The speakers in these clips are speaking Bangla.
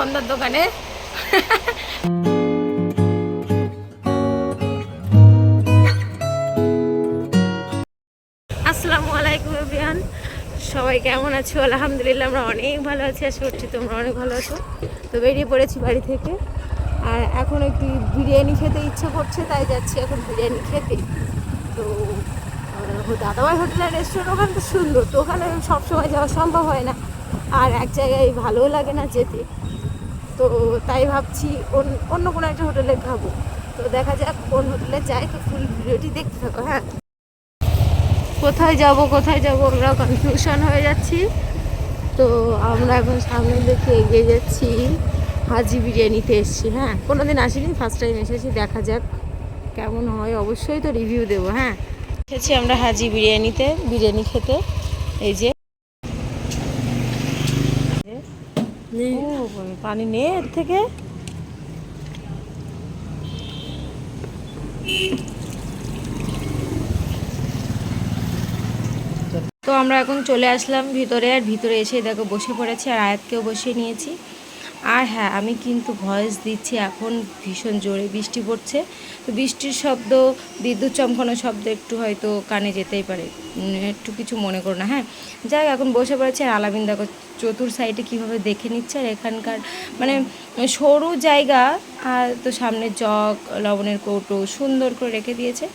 অনুবন্ধার দোকানে। আসসালামু আলাইকুম এভরিওয়ান। সবাই কেমন আছো? আলহামদুলিল্লাহ আমরা অনেক ভালো আছি। আশা করছি তোমরা অনেক ভালো আছো। তো বেরিয়ে পড়েছি বাড়ি থেকে। আর এখন একটু বিরিয়ানি খেতে ইচ্ছা করছে, তাই যাচ্ছি এখন বিরিয়ানি খেতে। তো দাদাভাই হোটেলের রেস্টুরেন্ট ওখানে তো সুন্দর। তো ওখানে সবসময় যাওয়া সম্ভব হয় না। আর এক জায়গায় ভালোও লাগে না যেতে। তো তাই ভাবছি অন্য- কোনো একটা হোটেলে খাব। তো দেখা যাক কোন হোটেলে যাই, তো ফুল ভিডিওটি দেখতে থাকো হ্যাঁ। কোথায় যাব কোথায় যাব, আমরা কনফিউশন হয়ে যাচ্ছি। তো আমরা এখন সামনে দেখে এগিয়ে যাচ্ছি। হাজি বিরিয়ানিতে এসেছি হ্যাঁ। কোনো দিন আসিনি ফার্স্ট টাইম এসেছি, দেখা যাক কেমন হয়। অবশ্যই তো রিভিউ দেবো হ্যাঁ। এসেছি আমরা হাজি বিরিয়ানিতে, বিরিয়ানি খেতে। এই যে ও, পানি নে এর থেকে। তো আমরা এখন চলে আসলাম ভিতরে, আর ভিতরে এসে দেখো বসে পড়েছি, আর আয়াতকেও বসিয়ে নিয়েছি। আর হ্যাঁ আমি কিন্তু ভয়েস দিচ্ছি এখন ভীষণ জোরে, বৃষ্টি পড়ছে। তো বৃষ্টির শব্দ, বিদ্যুৎ চমকানোর শব্দ একটু হয়তো কানে যেতেই পারে। একটু কিছু মনে করো না হ্যাঁ? যাই এখন বসে পড়েছে আর আলামিন দেখো চতুর সাইডে কীভাবে দেখে নিচ্ছে আর এখানকার মানে সরু জায়গা, আর তো সামনে জগ, লবণের কৌটো সুন্দর করে রেখে দিয়েছে।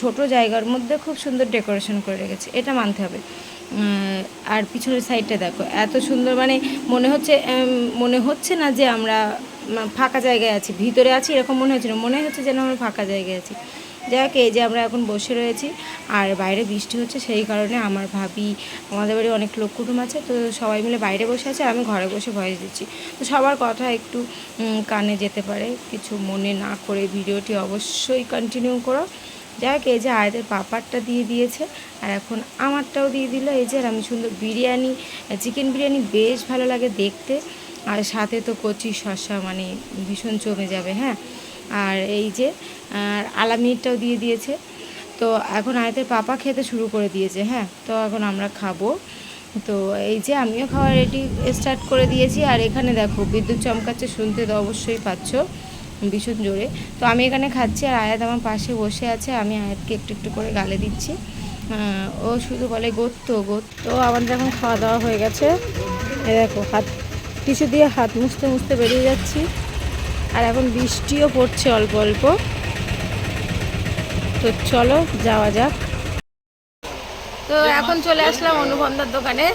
ছোট জায়গার মধ্যে খুব সুন্দর ডেকোরেশন করে রেখেছে। এটা মানতে হবে। আর পিছনের সাইডটা দেখো, এত সুন্দর মানে মনে হচ্ছে মনে হচ্ছে না যে আমরা ফাঁকা জায়গায় আছি। ভিতরে আছি এরকম মনে হচ্ছে না, মনে হচ্ছে যেন আমরা ফাঁকা জায়গায় আছি। যাই হোক, এই যে আমরা এখন বসে রয়েছি, আর বাইরে বৃষ্টি হচ্ছে, সেই কারণে আমার ভাবি, আমাদের বাড়ি অনেক লোক কুটুম আছে, তো সবাই মিলে বাইরে বসে আছে আমি ঘরে বসে ভয়েস দিচ্ছি। তো সবার কথা একটু কানে যেতে পারে, কিছু মনে না করে ভিডিওটি অবশ্যই কন্টিনিউ করো। যাই হোক এই যে আয়দের পাপারটা দিয়ে দিয়েছে, আর এখন আমারটাও দিয়ে দিল। এই যে আর আমি সুন্দর বিরিয়ানি, চিকেন বিরিয়ানি বেশ ভালো লাগে দেখতে। আর সাথে তো কচি শসা মানে ভীষণ জমে যাবে হ্যাঁ? আর এই যে, আর আলামিরটাও দিয়ে দিয়েছে। তো এখন আয়তের পাপা খেতে শুরু করে দিয়েছে হ্যাঁ? তো এখন আমরা খাব। তো এই যে আমিও খাওয়া রেডি স্টার্ট করে দিয়েছি। আর এখানে দেখো, বিদ্যুৎ চমকাচ্ছে, শুনতে তো অবশ্যই পাচ্ছ। ভীষণ জোরে। তো আমি এখানে খাচ্ছি আর আয়াত আমার পাশে বসে আছে, আমি আয়াতকে একটু একটু করে গালে দিচ্ছি। ও শুধু বলে, গোত্ত গোত্ত। আমাদের এখন খাওয়া দাওয়া হয়ে গেছে। এ দেখো, হাত কিছু দিয়ে হাত মুছতে মুছতে বেরিয়ে যাচ্ছি। আর এখন বৃষ্টিও পড়ছে অল্প অল্প। তো চলো, যাওয়া যাক। তো এখন চলে আসলাম অনুবন্ধার দোকানে।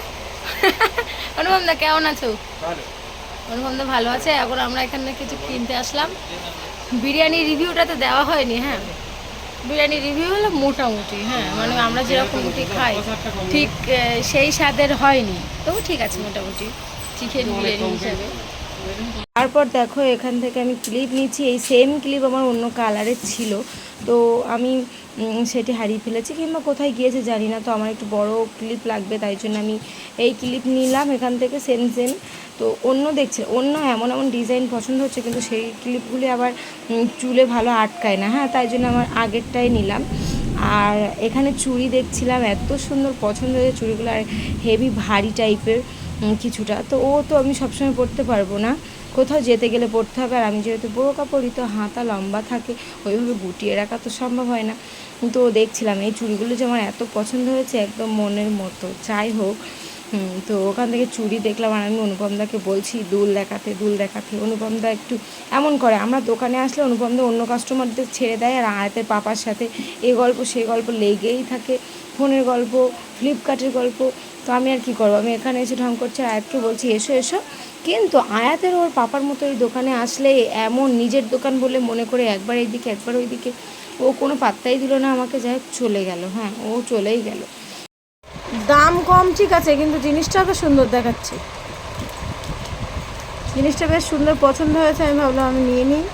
অনুবন্ধা কেমন আছো? অনুবন্ধা ভালো আছে। এখন আমরা এখানে কিছু কিনতে আসলাম। বিরিয়ানি রিভিউটাতে দেওয়া হয়নি হ্যাঁ। বিরিয়ানি রিভিউ হলো মোটামুটি হ্যাঁ। মানে আমরা যেরকম যেরকমটি খাই, ঠিক সেই স্বাদের হয়নি। তবু ঠিক আছে মোটামুটি, চিকেন বিরিয়ানি হিসাবে। তারপর দেখো এখান থেকে আমি ক্লিপ নিচ্ছি। এই সেম ক্লিপ আমার অন্য কালারের ছিল। তো আমি সেটি হারিয়ে ফেলেছি কিংবা কোথায় গিয়েছে জানি না। তো আমার একটু বড় ক্লিপ লাগবে, তাই জন্য আমি এই ক্লিপ নিলাম এখান থেকে সেম সেম তো অন্য দেখছে, অন্য এমন এমন ডিজাইন পছন্দ হচ্ছে, কিন্তু সেই ক্লিপগুলি আবার চুলে ভালো আটকায় না। হ্যাঁ তাই জন্য আমার আগেরটাই নিলাম। আর এখানে চুড়ি দেখছিলাম, এত সুন্দর পছন্দ হয়েছে চুড়িগুলো, আর হেভি ভারী টাইপের কিছুটা। তো ও তো আমি সবসময় পরতে পারব না। কোথাও যেতে গেলে পড়তে হবে। আর আমি যেহেতু বড়ো কাপড়ই, তো হাতা লম্বা থাকে, ওইভাবে গুটিয়ে রাখা তো সম্ভব হয় না। তো দেখছিলাম এই চুড়িগুলো যে আমার এত পছন্দ হয়েছে একদম মনের মতো। যাই হোক তো ওখান থেকে চুড়ি দেখলাম আর আমি অনুপমদাকে বলছি, দুল দেখাতে দুল দেখাতে। অনুপমদা একটু এমন করে, আমরা দোকানে আসলে অনুপমদা অন্য কাস্টমারদের ছেড়ে দেয় আর আয়াতের পাপার সাথে এ গল্প, সে গল্প লেগেই থাকে। ফোনের গল্প ফ্লিপকার্টের গল্প। তো আমি আর কি করব? আমি এখানে এসে ঢং করছি, আয়াতকে বলছি, এসো এসো। কিন্তু আয়াতের ওর পাপার মতো ওই দোকানে আসলে এমন নিজের দোকান বলে মনে করে একবার এইদিকে একবার ওইদিকে। ও কোনো পাত্তাই দিল না আমাকে যাই চলে গেল হ্যাঁ ও চলেই গেল। দাম কম ঠিক আছে কিন্তু জিনিসটা তো সুন্দর দেখাচ্ছে। জিনিসটা বেশ সুন্দর পছন্দ হয়েছে আমি ভাবলাম আমি নিয়ে নিই।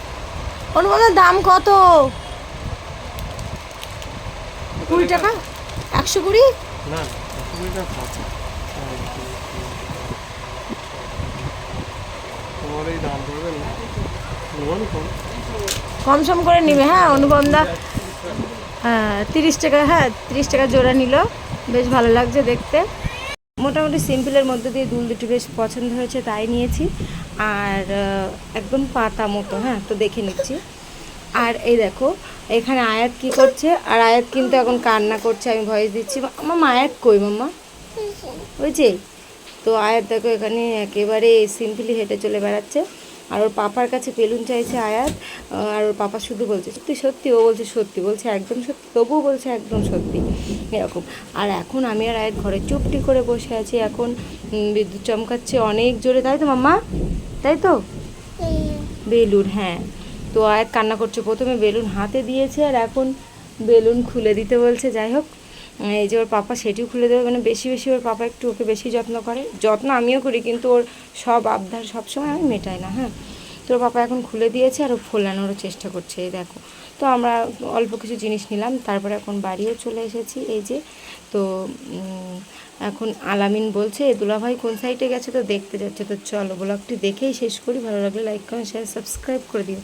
অনুমানের দাম কত? কুড়ি টাকা? একশো কুড়ি? না অসুবিধা থাকে তোমার এই দাম পড়বে না তোমার কম সম করে। নিবে হ্যাঁ অনুপমদা। হ্যাঁ তিরিশ টাকা হ্যাঁ তিরিশ টাকা জোড়া নিল। বেশ ভালো লাগছে দেখতে। মোটামুটি সিম্পলের মধ্যে দিয়ে দুল দুটো বেশ পছন্দ হয়েছে, তাই নিয়েছি। আর একদম পাতা মতো হ্যাঁ তো দেখে নিচ্ছি। আর এই দেখো, এখানে আয়াত কি করছে? আর আয়াত কিন্তু এখন কান্না করছে, আমি ভয়েস দিচ্ছি। আমার আয়াত কই মাম্মা? বুঝছি তো আয়াত দেখো এখানে একেবারে সিম্পলি হেঁটে চলে বেড়াচ্ছে। আর ওর পাপার কাছে বেলুন চাইছে আয়াত আর ওর পাপা শুধু বলছে সত্যি সত্যি? ও বলছে, সত্যি। বলছে, একদম সত্যি। তবুও বলছে, একদম সত্যি। এরকম। আর এখন আমি আর আয়াত ঘরে চুপটি করে বসে আছি। এখন বিদ্যুৎ চমকাচ্ছে অনেক জোরে। তাই তো, মাম্মা? তাই তো? বেলুন হ্যাঁ। তো আয়াত কান্না করছে। প্রথমে বেলুন হাতে দিয়েছে আর এখন বেলুন খুলে দিতে বলছে। যাই হোক এই যে ওর পাপা সেটিও খুলে দেবে মানে বেশি বেশি ওর পাপা একটু ওকে বেশি যত্ন করে। যত্ন আমিও করি, কিন্তু ওর সব আবদার সবসময় আমি মেটাই না হ্যাঁ? তো ওর পাপা এখন খুলে দিয়েছে আর ও ফোলানোরও চেষ্টা করছে, এই দেখো। তো আমরা অল্প কিছু জিনিস নিলাম, তারপরে এখন বাড়িও চলে এসেছি, এই যে। তো এখন আলামিন বলছে দুলাভাই কোন সাইডে গেছে তো দেখতে যাচ্ছে। তো চলো ব্লগটি দেখেই শেষ করি, ভালো লাগলে লাইক কমেন্ট শেয়ার সাবস্ক্রাইব করে দিও।